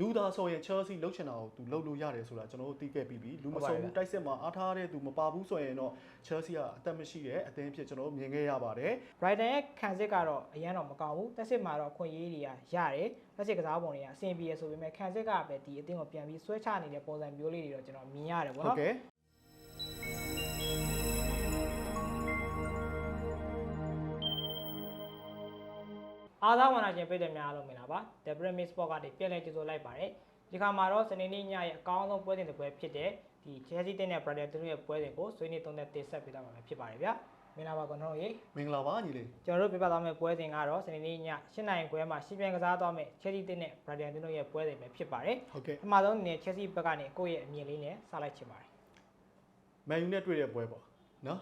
လူသားဆိုရင် Chelsea လှုပ်ချင်တာကိုသူလှုပ်လို့ရတယ်ဆိုတာကျွန်တော်တို့သိခဲ့ပြီးပြီလူမစုံဘူးတိုက်စစ်မှာအားထားတဲ့သူမပါဘူးဆိုရင်တော့ Chelsea ကအသက်မရှိတဲ့အသင်းဖြစ်ကျွန်တော်တို့မြင်ခဲ့ရပါတယ် Brighton ရဲ့ခံစစ်ကတော့အရင်တော့မကောင်းဘူးတက်စစ်မှာတော့ခွင့်ရေးတွေကရတယ်တက်စစ်ကစားပုံတွေကအဆင်ပြေရဆိုပေမဲ့ခံစစ်ကပဲဒီအသင်းကိုပြန်ပြီးဆွဲချနေတဲ့ပုံစံမျိုးလေးတွေတော့ကျွန်တော်မြင်ရတယ်ပေါ့ဟုတ်နော် အားသာဝနာချင်းပြည်တယ်များအားလုံးမင်္ဂလာပါ The Pyramid Sport ကနေပြန်လည်ကြိုဆိုလိုက်ပါတယ်ဒီခါမှာတော့စနေနေ့ညရဲ့အကောင်းဆုံးပွဲစဉ်တစ်ပွဲဖြစ်တဲ့ဒီ Chelsea တင်းနဲ့ Brighton တို့ရဲ့ပွဲစဉ်ကိုဆွေးနွေးသုံးသပ်တင်ဆက်ပေးသွားမှာဖြစ်ပါတယ်ဗျာမင်္ဂလာပါကျွန်တော်တို့ရေမင်္ဂလာပါညီလေးကျွန်တော်တို့ပြပသွားမယ့်ပွဲစဉ်ကတော့စနေနေ့ည7နိုင်ခွဲမှာရှင်းပြန်ကစားသွားမယ့် Chelsea တင်းနဲ့ Brighton တို့ရဲ့ပွဲစဉ်ပဲဖြစ်ပါတယ်ဟုတ်ကဲ့ပထမဆုံးအနေနဲ့ Chelsea ဘက်ကနေကိုယ့်ရဲ့အမြင်လေးနဲ့စလိုက်ချင်ပါတယ်မန်ယူနဲ့တွေ့တဲ့ပွဲပေါ့နော်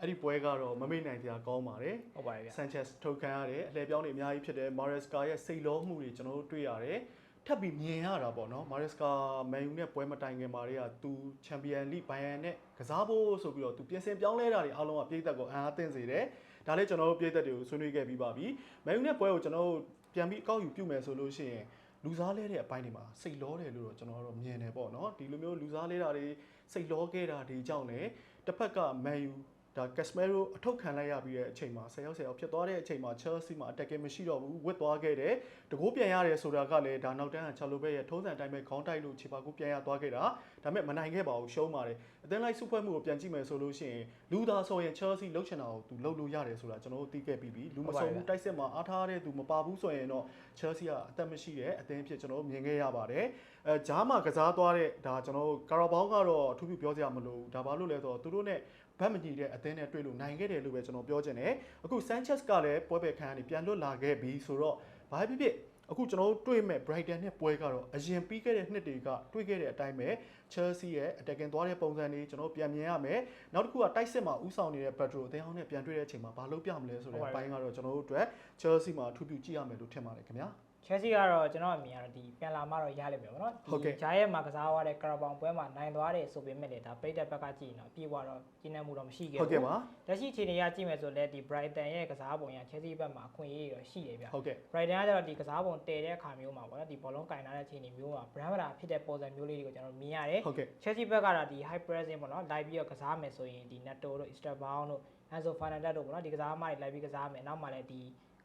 အဲ့ဒီပွဲကတော့မမေ့နိုင်စရာကောင်းပါတယ်ဟုတ်ပါတယ်ဗျာဆန်ချက်ထုတ်ခံရတယ်အလှည့်ပြောင်းတွေအများကြီးဖြစ်တယ်မာရက်စကာရဲ့စိတ်လောမှုတွေကျွန်တော်တို့တွေ့ရတယ်ထပ်ပြီးမြင်ရတာပေါ့နော်မာရက်စကာမန်ယူနဲ့ပွဲမတိုင်ခင်မှာတည်းကသူချန်ပီယံလိဘိုင်ယန်နဲ့ကစားဖို့ဆိုပြီးတော့သူပြင်ဆင်ပြောင်းလဲတာတွေအားလုံးကပြည်သက်ကိုအံအားသင့်စေတယ်ဒါလည်းကျွန်တော်တို့ပြည်သက်တွေကိုဆွေးနွေးခဲ့ပြီးပါပြီမန်ယူနဲ့ပွဲကိုကျွန်တော်တို့ပြန်ပြီးအကောက်ယူပြုမယ်ဆိုလို့ရှိရင်လူစားလဲတဲ့အပိုင်းတွေမှာစိတ်လောတယ်လို့တော့ကျွန်တော်တို့မြင်တယ်ပေါ့နော်ဒီလိုမျိုးလူစားလဲတာတွေစိတ်လောခဲ့တာတွေကြောင့်လည်းတစ်ဖက်ကမန်ယူ ဒါကက်စမဲရိုအထုတ်ခံလိုက်ရပြီးတဲ့အချိန်မှာ10ရောက်10ရောက်ဖြစ်သွားတဲ့အချိန်မှာ Chelsea မှာ attacking မရှိတော့ဘူးဝစ်သွားခဲ့တယ်တကိုးပြန်ရတယ်ဆိုတာကလည်းဒါနောက်တန်းကချာလိုဘက်ရဲ့ထုံးစံအတိုင်းပဲခေါင်းတိုက်လို့ခြေပါကူပြန်ရသွားခဲ့တာဒါပေမဲ့မနိုင်ခဲ့ပါဘူးရှုံးပါတယ်အသင်းလိုက်စုဖွဲ့မှုကိုပြန်ကြည့်မယ်ဆိုလို့ရှိရင်လူသားဆိုရင် Chelsea လှုပ်ချင်တာကိုသူလှုပ်လို့ရတယ်ဆိုတာကျွန်တော်တို့သိခဲ့ပြီးပြီလူမစုံဘူးတိုက်စစ်မှာအားထားတဲ့သူမပါဘူးဆိုရင်တော့ Chelsea ကအသက်မရှိတဲ့အသင်းဖြစ်ကျွန်တော်တို့မြင်ခဲ့ရပါတယ်အဲဂျားမှာကစားသွားတဲ့ဒါကျွန်တော်တို့ကာရာဘောင်းကတော့အထူးပြုပြောစရာမလိုဘူးဒါဘာလို့လဲဆိုတော့သူတို့ ਨੇ ဘတ်မညီတဲ့အသင်းနဲ့တွေ့လို့နိုင်ခဲ့တယ်လို့ပဲကျွန်တော်ပြောချင်တယ်အခု Sanchez ကလည်းပွဲပဲခံရနေပြန်လွတ်လာခဲ့ပြီဆိုတော့ဘာဖြစ်ဖြစ်အခုကျွန်တော်တို့တွေ့မဲ့ Brighton နဲ့ပွဲကတော့အရင်ပြီးခဲ့တဲ့နှစ်တွေကတွေ့ခဲ့တဲ့အတိုင်းပဲ Chelsea ရဲ့ attacking သွားတဲ့ပုံစံတွေကျွန်တော်တို့ပြန်မြင်ရမယ်နောက်တစ်ခုကတိုက်စစ်မှာဥဆောင်နေတဲ့ Pedro အသင်းအောင်နဲ့ပြန်တွေ့တဲ့အချိန်မှာဘာလုပ်ပြမလဲဆိုတဲ့အပိုင်းကတော့ကျွန်တော်တို့အတွက် Chelsea မှာအထူးပြုကြည့်ရမယ်လို့ထင်ပါတယ်ခင်ဗျာ Chelsea ကတော့ကျွန်တော်အမြင်ကတော့ဒီပြန်လာမှတော့ရလိမ့်မယ်ပေါ့နော်ဟုတ်ကဲ့ဂျာရဲ့မှာကစားသွားတဲ့ကာရာဘောင်ပွဲမှာနိုင်သွားတယ်ဆိုပေမဲ့လည်းဒါပိတ်တဲ့ဘက်ကကြည့်ရင်တော့ပြေသွားတော့ကျင်းနေမှုတော့မရှိခဲ့ဟုတ်ကဲ့ပါလက်ရှိအခြေအနေကကြည့်မယ်ဆိုလည်းဒီ Brighton ရဲ့ကစားပုံရ Chelsea ဘက်မှာအခွင့်အရေးတွေတော့ရှိတယ်ဗျဟုတ်ကဲ့ Brighton ကကျတော့ဒီကစားပုံတည်တဲ့အခါမျိုးမှာပေါ့နော်ဒီဘောလုံးကင်လာတဲ့အခြေအနေမျိုးမှာ Brandmara ဖြစ်တဲ့ပုံစံမျိုးလေးတွေကိုကျွန်တော်မြင်ရတယ်ဟုတ်ကဲ့ Chelsea ဘက်ကတော့ဒီ high pressing ပေါ့နော်လိုက်ပြီးတော့ကစားမယ်ဆိုရင်ဒီ Neto တို့ Easterbound တို့ Enzo Fernandez တို့ပေါ့နော်ဒီကစားသမားတွေလိုက်ပြီးကစားမယ်နောက်မှလည်းဒီ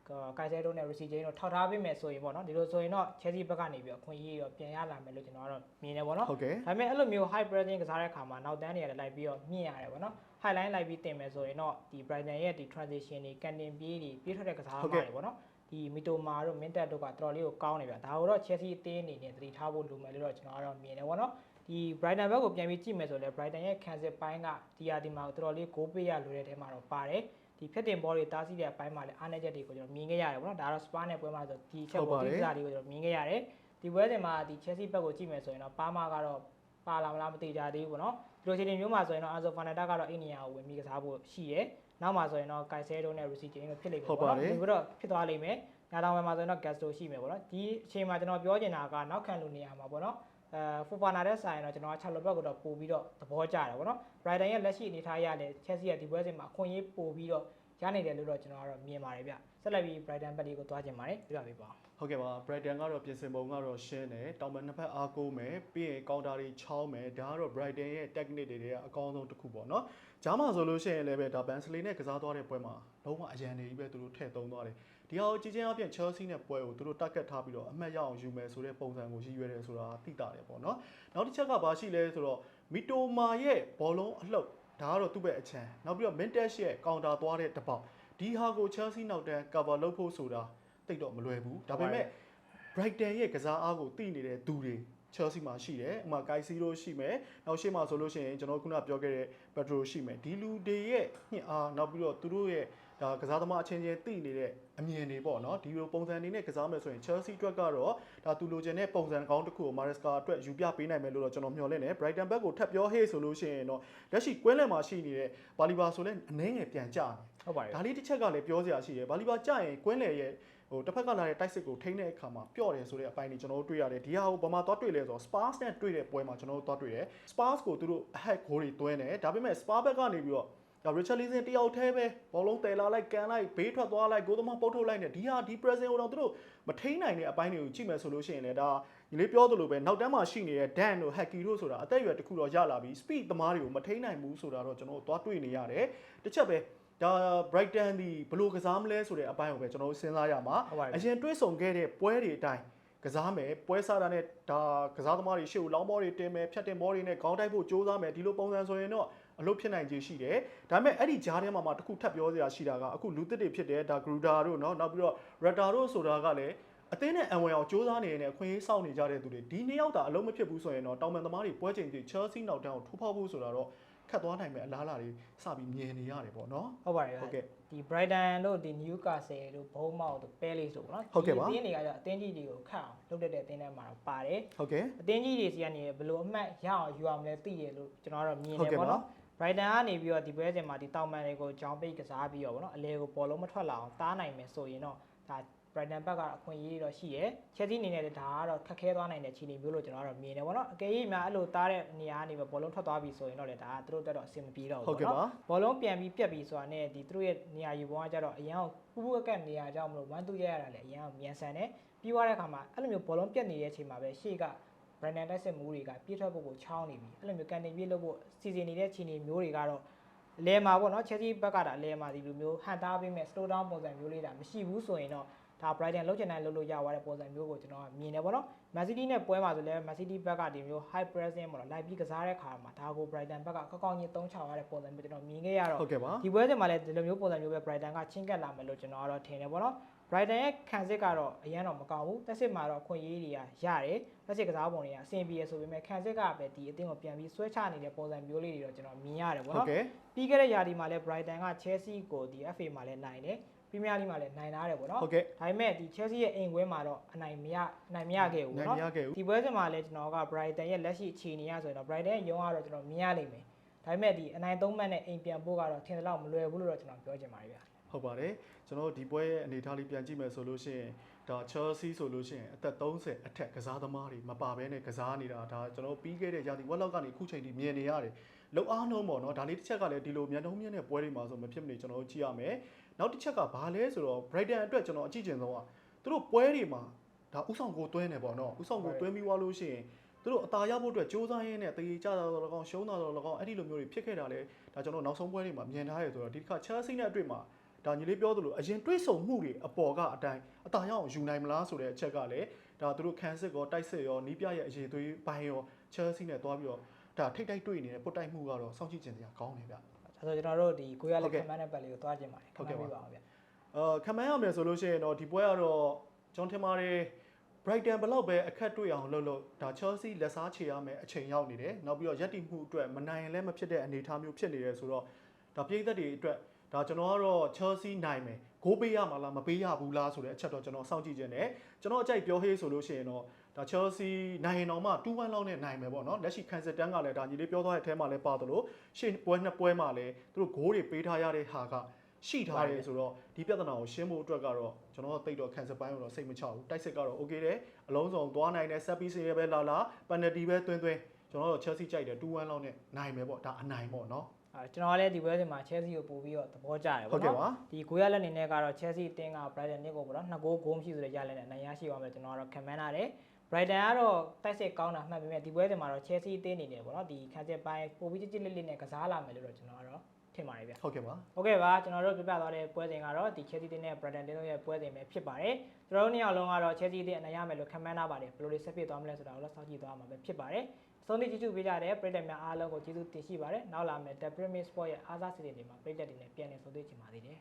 ကိုက်ဆဲတို့နဲ့ Ricci James တို့ထောက်ထားပေးမယ်ဆိုရင်ပေါ့နော်ဒီလိုဆိုရင်တော့ Chelsea ဘက်ကနေပြီးတော့ခွင့်ရေးတော့ပြန်ရလာမယ်လို့ကျွန်တော်ကတော့မြင်တယ်ပေါ့နော်ဟုတ်ကဲ့ဒါပေမဲ့အဲ့လိုမျိုး high pressing ကစားတဲ့အခါမှာနောက်တန်းတွေကလည်းလိုက်ပြီးတော့မြင့်ရတယ်ပေါ့နော် highline လိုက်ပြီးတင်မယ်ဆိုရင်တော့ဒီ Brighton ရဲ့ဒီ transition တွေကန်တင်ပြေးတွေပြေးထွက်တဲ့ကစားသမားတွေပေါ့နော်ဒီမီတိုမာတို့မင်းတက်တို့ကတော်တော်လေးကိုကောင်းနေဗျာဒါကိုတော့ Chelsea အသင်းအနေနဲ့သတိထားဖို့လိုမယ်လို့တော့ကျွန်တော်ကတော့မြင်တယ်ပေါ့နော်ဒီ Brighton ဘက်ကိုပြန်ပြီးကြည့်မယ်ဆိုလဲ Brighton ရဲ့ခံစစ်ပိုင်းကဒီယာဒီမှာတော်တော်လေးဂိုးပေးရလိုတဲ့ထဲမှာတော့ပါတယ် ဒီဖြတ်တင်ဘောတွေတားဆီးတဲ့အပိုင်းမှာလည်းအားနည်းချက်တွေကိုကျွန်တော်မြင်ခဲ့ရတယ်ပေါ့နော်ဒါကတော့ Spa နဲ့ပွဲမှာဆိုဒီချက်ကိုဒီစားတွေကိုကျွန်တော်မြင်ခဲ့ရတယ်ဒီပွဲစဉ်မှာဒီ Chelsea ဘက်ကိုကြည့်မယ်ဆိုရင်တော့ပါမာကတော့ပါလာမလားမသိကြသေးဘူးပေါ့နော်ဒီလိုအခြေအနေမျိုးမှာဆိုရင်တော့အာဇိုဖာနတာကတော့အိန္ဒိယကိုဝင်ပြီးကစားဖို့ရှိတယ်နောက်မှာဆိုရင်တော့ကိုက်ဆဲဒိုနဲ့ရူစီဂျင်းတို့ဖြစ်လိမ့်မယ်ပေါ့နော်ဒီလိုတော့ဖြစ်သွားလိမ့်မယ်ညာတောင်ဝယ်မှာဆိုရင်တော့ဂက်စတိုရှိမယ်ပေါ့နော်ဒီအချိန်မှာကျွန်တော်ပြောချင်တာကနောက်ခံလူနေရာမှာပေါ့နော် အဲဖူပါနာတဲ့ဆိုင်တော့ကျွန်တော်ကချက်လိုဘက်ကတော့ပို့ပြီးတော့သဘောကျတယ်ပေါ့နော်ဘရိုက်တန်ရဲ့လက်ရှိအနေထားရလဲချက်စီရဲ့ဒီပွဲစဉ်မှာအခွင့်အရေးပို့ပြီးတော့ရနိုင်တယ်လို့တော့ကျွန်တော်ကတော့မြင်ပါတယ်ဗျဆက်လက်ပြီး Brighton ဘက်လေးကိုသွားချင်ပါတယ်ပြပါပေးပါဟုတ်ကဲ့ပါ Brighton ကတော့ပြင်ဆင်ပုံကတော့ရှင်းတယ်တောင်ပန်နှစ်ဖက်အားကိုးမယ်ပြီးရင်ကောင်တာတွေချောင်းမယ်ဒါကတော့ Brighton ရဲ့ technique တွေတွေကအကောင်းဆုံးတစ်ခုပေါ့နော်ဂျားမာဆိုလို့ရှိရင်လည်းပဲဒါ Bansley နဲ့ကစားသွားတဲ့ပွဲမှာလုံးဝအရန်နေကြီးပဲသူတို့ထည့်သုံးသွားတယ် ဒီဟာကိုကြည့်ချင်းအပြင် Chelsea နဲ့ပွဲကိုသူတို့ target ထားပြီးတော့အမှတ်ရအောင်ယူမယ်ဆိုတဲ့ပုံစံကိုရည်ရွယ်တယ်ဆိုတာသိတာတယ်ပေါ့နော်နောက်တစ်ချက်ကဘာရှိလဲဆိုတော့မီတိုမာရဲ့ဘောလုံးအလှုပ်ဒါကတော့သူ့ဘက်အချမ်းနောက်ပြီးတော့ Mintesh ရဲ့ကောင်တာသွားတဲ့တစ်ပေါက်ဒီဟာကို Chelsea နောက်တန်း cover လုပ်ဖို့ဆိုတာတိတ်တော့မလွယ်ဘူးဒါပေမဲ့ Brighton ရဲ့ကစားအားကိုသိနေတဲ့သူတွေ Chelsea မှာရှိတယ်။ဥပမာ Kaisiro ရှိမယ်။နောက်ရှေ့မှာဆိုလို့ရှိရင်ကျွန်တော်ခုနပြောခဲ့တဲ့ Pedro ရှိမယ်။ဒီလူတွေရဲ့ညှစ်အားနောက်ပြီးတော့သူတို့ရဲ့ ဒါကစားသမားအချင်းချင်းသိနေတဲ့အမြင်တွေပေါ့နော်။ဒီလိုပုံစံတွေနဲ့ကစားမယ်ဆိုရင် Chelsea အတွက်ကတော့ဒါသူလိုချင်တဲ့ပုံစံကောင်းတစ်ခုကို Maresca အတွက်ယူပြပေးနိုင်မယ်လို့တော့ကျွန်တော်မျှော်လင့်တယ်။ Brighton ဘက်ကိုထပ်ပြောဟေးဆိုလို့ရှိရင်တော့လက်ရှိကွင်းလယ်မှာရှိနေတဲ့ Baliba ဆိုလဲအနှဲငယ်ပြန်ကြတယ်။ဟုတ်ပါတယ်ဒါလေးတစ်ချက်ကလည်းပြောစရာရှိတယ်ဘာလီဘာကြရင်ကွင်းလေရဲ့ဟိုတစ်ဖက်ကလာတဲ့တိုက်စစ်ကိုထိန်းတဲ့အခါမှာပျော့တယ်ဆိုတဲ့အပိုင်းကြီးကျွန်တော်တို့တွေ့ရတယ်ဒီဟာကိုဘာမှသွားတွေ့လဲဆိုတော့ Spurs နဲ့တွေ့တဲ့ပွဲမှာကျွန်တော်တို့သွားတွေ့တယ် Spurs ကိုသူတို့ ahead goal တွေသွင်းတယ်ဒါပေမဲ့ Spurs ဘက်ကနေပြီးတော့ ဒါ Richard Leeson တယောက်တည်းပဲဘောလုံးတယ်လာလိုက်ကန်လိုက်ဘေးထွက်သွားလိုက်ဂိုးသမားပုတ်ထုတ်လိုက်နေဒီဟာဒီ present ကိုတော့သူတို့မထိန်းနိုင်တဲ့အပိုင်းတွေကိုကြည့်မယ်ဆိုလို့ရှိရင်လည်းဒါညီလေးပြောသလိုပဲနောက်တန်းမှာရှိနေတဲ့ Dan တို့ Hacky တို့ဆိုတာအသက်အရွယ်တစ်ခုတော့ရလာပြီ speed သမားတွေကိုမထိန်းနိုင်ဘူးဆိုတာတော့ကျွန်တော်တို့သွားတွေ့နေရတယ်တစ်ချက်ပဲဒါ Brighton ဒီဘယ်လိုကစားမလဲဆိုတဲ့အပိုင်းကိုပဲကျွန်တော်တို့စဉ်းစားရမှာဟုတ်ပါတယ်အရင်တွေးဆုံခဲ့တဲ့ပွဲတွေအတိုင်းကစားမယ်ပွဲစားတာနဲ့ဒါကစားသမားတွေရှေ့ကိုလောင်းဘောတွေတင်မယ်ဖြတ်တင်ဘောတွေနဲ့ခေါင်းတိုက်ဖို့ကြိုးစားမယ်ဒီလိုပုံစံဆိုရင်တော့ အလုပ်ဖြစ်နိုင်ခြေရှိတယ်ဒါပေမဲ့အဲ့ဒီဂျားထဲမှာမှတစ်ခုထပ်ပြောစရာရှိတာကအခုလူသစ်တွေဖြစ်တဲ့ဒါ Gruda တို့เนาะနောက်ပြီးတော့ Rata တို့ဆိုတာကလည်းအသင်းနဲ့အံဝင်အောင်စ조사နေနေအခွင့်အရေးစောင့်နေကြတဲ့သူတွေဒီနှစ်ယောက်သာအလုံးမဖြစ်ဘူးဆိုရင်တော့တောင်ပန်သမားတွေပွဲချိန်ကြီး Chelsea နောက်တန်းကိုထိုးဖောက်ဖို့ဆိုတာတော့ခတ်သွားနိုင်မယ်အလားအလာတွေစပြီးမြင်နေရတယ်ပေါ့နော် ဟုတ်ပါတယ် ဟုတ်ကဲ့ ဒီ Brighton တို့ဒီ Newcastle တို့ Bournemouth တို့ Palace တို့ပေါ့နော် ဟုတ်ကဲ့ပါ ဒီအသင်းတွေကကြအသင်းကြီးတွေကိုခတ်အောင်လုပ်တတ်တဲ့အသင်းတွေမှာတော့ပါတယ် ဟုတ်ကဲ့ အသင်းကြီးတွေစီကနေဘယ်လိုအမှတ်ရအောင်ယူအောင်လဲသိတယ်လို့ကျွန်တော်ကတော့မြင် ဟုတ် တယ်ကဲ့ပေါ့ပါနော် Brighton ကနေပြီးတော့ဒီပွဲစဉ်မှာဒီတောင်ပန်တွေကိုကြောင်းပိတ်ကစားပြီးတော့ပေါ့နော်အလဲကိုဘောလုံးမထွက်လာအောင်တားနိုင်မယ်ဆိုရင်တော့ဒါ Brighton ဘက်ကအခွင့်အရေးတော့ရှိရယ် Chelsea အနေနဲ့ဒါကတော့ခက်ခဲသွားနိုင်တဲ့ခြေအနေမျိုးလို့ကျွန်တော်ကတော့မြင်တယ်ပေါ့နော်အကယ်၍များအဲ့လိုတားတဲ့နေရာကနေပဲဘောလုံးထွက်သွားပြီဆိုရင်တော့လေဒါကသူတို့တက်တော့အဆင်မပြေတော့ဟုတ်ဘူးကဲ့ပေါ့ပါနော်ဘောလုံးပြန်ပြီးပြက်ပြီးဆိုတာနဲ့ဒီသူတို့ရဲ့နေရာယူပေါ်ကကြတော့အရန်ကိုပူပူကက်ကက်နေရာကြောင့်မလို့1 2ရရတာလေအရန်ကိုမြန်ဆန်တယ်ပြီးသွားတဲ့အခါမှာအဲ့လိုမျိုးဘောလုံးပြက်နေတဲ့အချိန်မှာပဲရှေ့က Brandon တက်စစ်မှုတွေကပြေးထွက်ဖို့ကိုချောင်းနေပြီအဲ့လိုမျိုးကန်တင်ပြေးလို့ဖို့စီစဉ်နေတဲ့ခြေအနေမျိုးတွေကတော့အလဲမှာပေါ့နော် Chelsea ဘက်ကဒါအလဲမှာဒီလိုမျိုးဟန်တားပေးမဲ့ slow down ပုံစံမျိုးလေးဒါမရှိဘူးဆိုရင်တော့ဒါ Brighton လုံးချင်တိုင်းလုံးလို့ရသွားတဲ့ပုံစံမျိုးကိုကျွန်တော်ကမြင်တယ်ပေါ့နော် Man City နဲ့ပွဲမှာဆိုလည်း Man City ဘက်ကဒီမျိုး high pressing ပေါ့နော်လိုက်ပြီးကစားတဲ့ခါမှာဒါကို Brighton ဘက်ကကောက်ကောက်ကြီးသုံးချရတဲ့ပုံစံမျိုးကျွန်တော်မြင်ခဲ့ရတော့ဟုတ်ကဲ့ပါဒီပွဲစဉ်မှာလည်းဒီလိုမျိုးပုံစံမျိုးပဲ Brighton ကချင်းကပ်လာမယ်လို့ကျွန်တော်ကတော့ထင်တယ်ပေါ့နော် Brighton ရဲ့ခံစစ်ကတော့အရင်တော့မကောင်းဘူးတက်စစ်မှာတော့ခွင့်ရေးတွေကရတယ်တက်စစ်ကစားပုံတွေကအဆင်ပြေရဆိုပေမဲ့ခံစစ်ကပဲဒီအသင်းကိုပြန်ပြီးဆွဲချနေတဲ့ပုံစံမျိုးလေးတွေတော့ကျွန်တော်မြင်ရတယ်ပေါ့ဟုတ်နော်ကဲ့ပြီးခဲ့တဲ့ရာသီမှာလည်း Brighton က Chelsea ကိုဒီ FA မှာလည်းနိုင်တယ် Premier League မှာလည်းနိုင်ထားတယ်ပေါ့နော်ဟုတ်ကဲ့ဒါပေမဲ့ဒီ Chelsea ရဲ့အိမ်ကွင်းမှာတော့အနိုင်မရအနိုင်မရခဲ့ဘူးနိုင်ပေါ့မနော်ရခဲ့ဘူးဒီပွဲစဉ်မှာလည်းကျွန်တော်က Brighton ရဲ့လက်ရှိအခြေအနေရဆိုရင်တော့ Brighton ရဲ့ရုံးကတော့ကျွန်တော်မြင်ရလိမ့်မယ်ဒါပေမဲ့ဒီအနိုင်သုံးမှတ်နဲ့အိမ်ပြန်ဖို့ကတော့ထင်တယ်လို့မလွယ်ဘူးလို့တော့ကျွန်တော်ပြောချင်ပါတယ်ဗျာ ဟုတ်ပါတယ်ကျွန်တော်တို့ဒီပွဲရဲ့အနေအထားလေးပြန်ကြည့်မယ်ဆိုလို့ရှိရင်ဒါ Chelsea ဆိုလို့ရှိရင်အသက်30အထက်ကစားသမားတွေမပါဘဲနဲ့ကစားနေတာဒါကျွန်တော်တို့ပြီးခဲ့တဲ့ရာသီဝက်လောက်ကနေအခုချိန်ထိမြင်နေရတယ်လောက်အားလုံးပေါ့နော်ဒါလေးတစ်ချက်ကလည်းဒီလိုမျက်နှာမြင့်တဲ့ပွဲတွေမှာဆိုမဖြစ်မနေကျွန်တော်တို့ကြည့်ရမယ်နောက်တစ်ချက်ကဘာလဲဆိုတော့ Brighton အတွက်ကျွန်တော်အကြည့်ကျင်ဆုံးကသူတို့ပွဲတွေမှာဒါဥဆောင်ကိုတွဲနေပေါ့နော်ဥဆောင်ကိုတွဲပြီးွားလို့ရှိရင်သူတို့အသာရဖို့အတွက်စ조사ရင်းနဲ့တည်ကြတာတော့၎င်းရှုံးတာတော့၎င်းအဲ့ဒီလိုမျိုးတွေဖြစ်ခဲ့တာလေဒါကျွန်တော်နောက်ဆုံးပွဲတွေမှာမြင်ထားရဆိုတော့ဒီတစ်ခါ Chelsea နဲ့အတွေ့မှာ ဒါညီလေးပြောသလိုအရင်တွေးဆုံမှုတွေအပေါ်ကအတိုင်းအတားရအောင်ယူနိုင်မလားဆိုတဲ့အချက်ကလည်းဒါသူတို့ခန်းစစ်ရောတိုက်စစ်ရောနီးပြရဲ့အရေးသွေးပိုင်းရော Chelsea နဲ့တွားပြီးတော့ဒါထိတ်တိုက်တွေ့နေတဲ့ပုတ်တိုက်မှုကတော့စောင့်ကြည့်ကြင်စရာကောင်းတယ်ဗျဒါဆိုကျွန်တော်တို့ဒီကိုရဟုတ်လက်ကဲ့ခမန်းတဲ့ပတ်လေးကိုသွားကြည့်ပါတယ်ခဟုတ်မကဲ့န်းပါပြပါအောင်ဗျာအာခံမှန်းရမယ်ဆိုလို့ရှိရင်တော့ဒီပွဲကတော့ကျွန်တော်ထင်ပါတယ် Brighton ဘလောက်ပဲအခက်တွေ့အောင်လုပ်လို့ဒါ Chelsea လက်စားချေရမယ်အချိန်ရောက်နေတယ်နောက်ပြီးတော့ရက်တီမှုအတွက်မနိုင်ရင်လည်းမဖြစ်တဲ့အနေအထားမျိုးဖြစ်နေတယ်ဆိုတော့ဒါပြည်သက်တွေအတွက် ဒါကျွန်တော်ကတော့ Chelsea နိုင်မယ်ဂိုးပေးရမှာလားမပေးရဘူးလားဆိုတဲ့အချက်တော့ကျွန်တော်စောင့်ကြည့်ခြင်းနဲ့ကျွန်တော်အကြိုက်ပြောဟေးဆိုလို့ရှိရင်တော့ဒါ Chelsea နိုင်ရင်တော့မှ2-1လောက်နဲ့နိုင်မယ်ပေါ့နော်လက်ရှိခံစစ်တန်းကလည်းဒါညီလေးပြောသွားတဲ့အထဲမှာလည်းပါသလိုရှေ့ပွဲနှစ်ပွဲမှာလည်းသူတို့ဂိုးတွေပေးထားရတဲ့ဟာကရှိထားတယ်ဆိုတော့ဒီပြဿနာကိုရှင်းဖို့အတွက်ကတော့ကျွန်တော်တိတ်တော့ခံစစ်ပိုင်းကိုတော့စိတ်မချဘူးတိုက်စစ်ကတော့ okay တယ်အလုံးစုံသွားနိုင်တယ်ဆက်ပြီးစီရပဲလာလာပန်နတီပဲတွင်းတွင်း ကျွန်တော်တို့ Chelsea ကြိုက်တယ်2-1လောက်နဲ့နိုင်မယ်ပေါ့ဒါအနိုင်ပေါ့နော်အဲကျွန်တော်ကလည်းဒီပွဲစဉ်မှာ Chelsea ကိုပို့ပြီးတော့သဘောကျတယ်ဟုတ်ပေါ့ကဲ့နော်ပါဒီကိုရလက်အနေနဲ့ကတော့ Chelsea အတင်းက Brighton နစ်ကိုပေါ့နော်နှစ်ဂိုးဂိုးမရှိဆိုတဲ့ရလက်နဲ့နိုင်ရရှိသွားမယ်ကျွန်တော်ကတော့ခံမှန်းထားတယ် Brighton ကတော့တိုက်စစ်ကောင်းတာမှတ်ပေမဲ့ဒီပွဲစဉ်မှာတော့ Chelsea အတင်းနေတယ်ပေါ့နော်ဒီခံစစ်ပိုင်းပို့ပြီးကြစ်ကြစ်လေးလေးနဲ့ကစားလာမယ်လို့တော့ကျွန်တော်ကတော့ထင်ပါတယ်ဗျဟုတ်ကဲ့ပါဟုတ်ကဲ့ပါကျွန်တော်တို့ပြပြသွားတဲ့ပွဲစဉ်ကတော့ဒီ Chelsea တင်းနဲ့ Brighton တင်းတို့ရဲ့ပွဲစဉ်ပဲဖြစ်ပါတယ်ကျွန်တော်တို့နှစ်ယောက်လုံးကတော့ Chelsea တင်းအနိုင်ရမယ်လို့ခံမှန်းထားပါတယ်ဘယ်လိုတွေဆက်ဖြစ်သွားမလဲဆိုတာကိုတော့စောင့်ကြည့်သွားမှာပဲဖြစ်ပါတယ် အဆုံးထိကြည့်ကြည့်ပေးကြတဲ့ပရိသတ်များအားလုံးကိုကျေးဇူးတင်ရှိပါတယ်နောက်လာမယ့် The Premier Sport ရဲ့အားစားစီစဉ်တွေမှာပရိသတ်တွေနဲ့ပြန်လည်ဆုံတွေ့ချင်ပါသေးတယ်